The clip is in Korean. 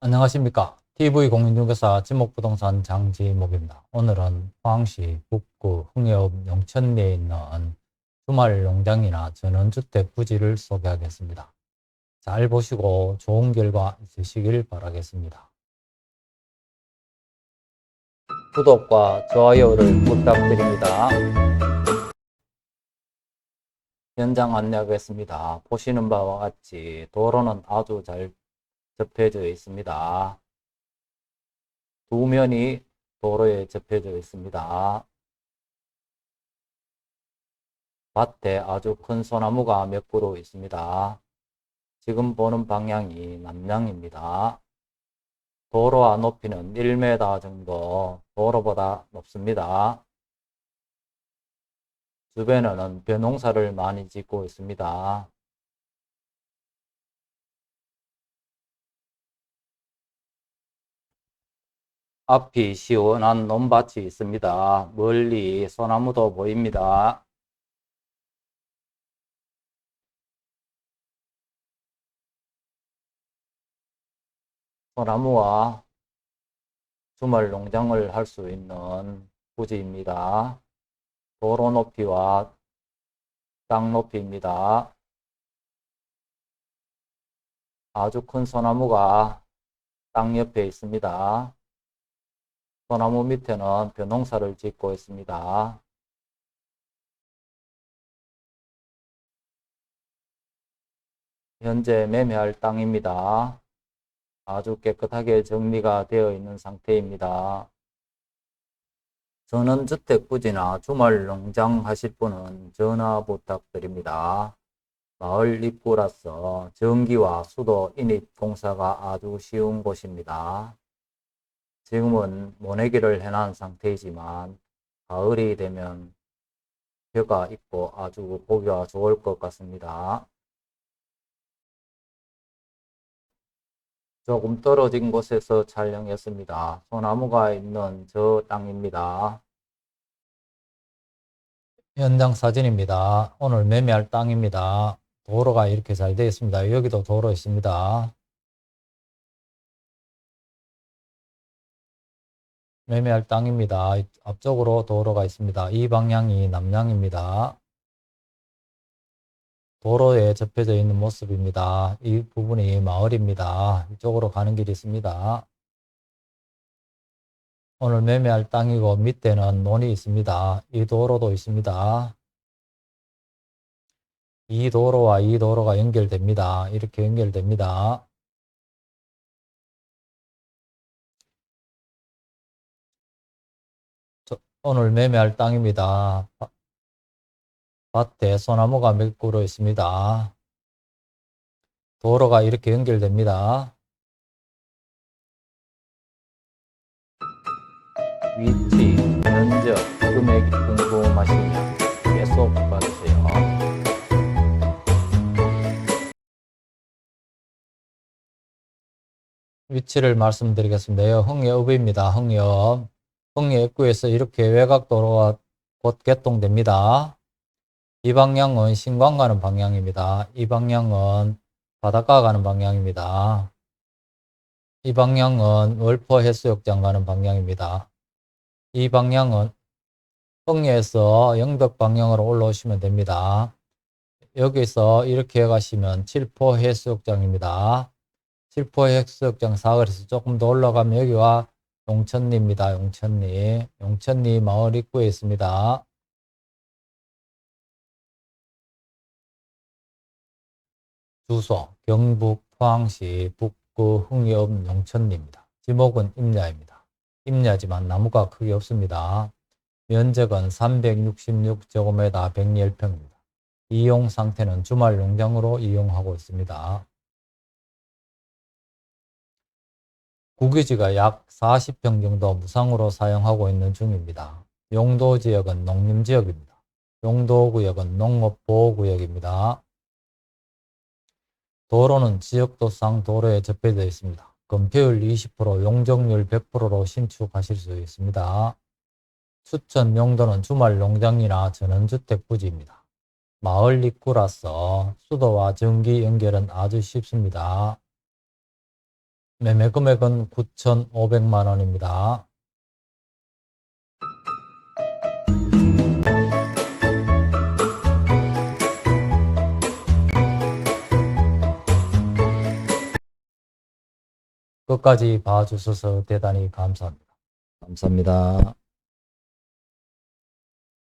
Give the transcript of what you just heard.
안녕하십니까. TV공인중개사 지목부동산 장지목입니다. 오늘은 포항시 북구 흥해읍 영천리에 있는 주말 농장이나 전원주택 부지를 소개하겠습니다. 잘 보시고 좋은 결과 있으시길 바라겠습니다. 구독과 좋아요를 부탁드립니다. 현장 안내하겠습니다. 보시는 바와 같이 도로는 아주 잘 접해져 있습니다. 두 면이 도로에 접해져 있습니다. 밭에 아주 큰 소나무가 몇 그루 있습니다. 지금 보는 방향이 남향입니다. 도로와 높이는 1m 정도 도로보다 높습니다. 주변에는 벼농사를 많이 짓고 있습니다. 앞이 시원한 논밭이 있습니다. 멀리 소나무도 보입니다. 소나무와 주말 농장을 할 수 있는 부지입니다. 도로 높이와 땅 높이입니다. 아주 큰 소나무가 땅 옆에 있습니다. 소나무 밑에는 벼농사를 짓고 있습니다. 현재 매매할 땅입니다. 아주 깨끗하게 정리가 되어 있는 상태입니다. 전원주택 부지나 주말 농장 하실 분은 전화 부탁드립니다. 마을 입구라서 전기와 수도 인입 공사가 아주 쉬운 곳입니다. 지금은 모내기를 해놓은 상태이지만 가을이 되면 벼가 있고 아주 보기가 좋을 것 같습니다. 조금 떨어진 곳에서 촬영했습니다. 소나무가 있는 저 땅입니다. 현장 사진입니다. 오늘 매매할 땅입니다. 도로가 이렇게 잘 되어 있습니다. 여기도 도로 있습니다. 매매할 땅입니다. 앞쪽으로 도로가 있습니다. 이 방향이 남향입니다. 도로에 접혀져 있는 모습입니다. 이 부분이 마을입니다. 이쪽으로 가는 길이 있습니다. 오늘 매매할 땅이고 밑에는 논이 있습니다. 이 도로도 있습니다. 이 도로와 이 도로가 연결됩니다. 이렇게 연결됩니다. 오늘 매매할 땅입니다. 밭에 소나무가 몇 그루 있습니다. 도로가 이렇게 연결됩니다. 위치, 면적, 금액이 궁금하시면 계속 봐주세요. 위치를 말씀드리겠습니다. 흥예읍입니다. 흥예 읍. 흥예 입구에서 이렇게 외곽도로가 곧 개통됩니다. 이 방향은 신광 가는 방향입니다. 이 방향은 바닷가 가는 방향입니다. 이 방향은 월포 해수욕장 가는 방향입니다. 이 방향은 흥예에서 영덕 방향으로 올라오시면 됩니다. 여기서 이렇게 가시면 칠포 해수욕장입니다. 칠포 해수욕장 사거리에서 조금 더 올라가면 여기와 용천리입니다. 용천리. 용천리 마을 입구에 있습니다. 주소 경북 포항시 북구 흥해읍 용천리입니다. 지목은 임야입니다. 임야지만 나무가 크게 없습니다. 면적은 366제곱미터 110평입니다. 이용 상태는 주말 농장으로 이용하고 있습니다. 국유지가 약 40평 정도 무상으로 사용하고 있는 중입니다. 용도 지역은 농림 지역입니다. 용도 구역은 농업 보호 구역입니다. 도로는 지역도상 도로에 접해져 있습니다. 건폐율 20%, 용적률 100%로 신축하실 수 있습니다. 추천 용도는 주말 농장이나 전원주택 부지입니다. 마을 입구라서 수도와 전기 연결은 아주 쉽습니다. 매매 금액은 9,500만 원입니다. 끝까지 봐주셔서 대단히 감사합니다. 감사합니다.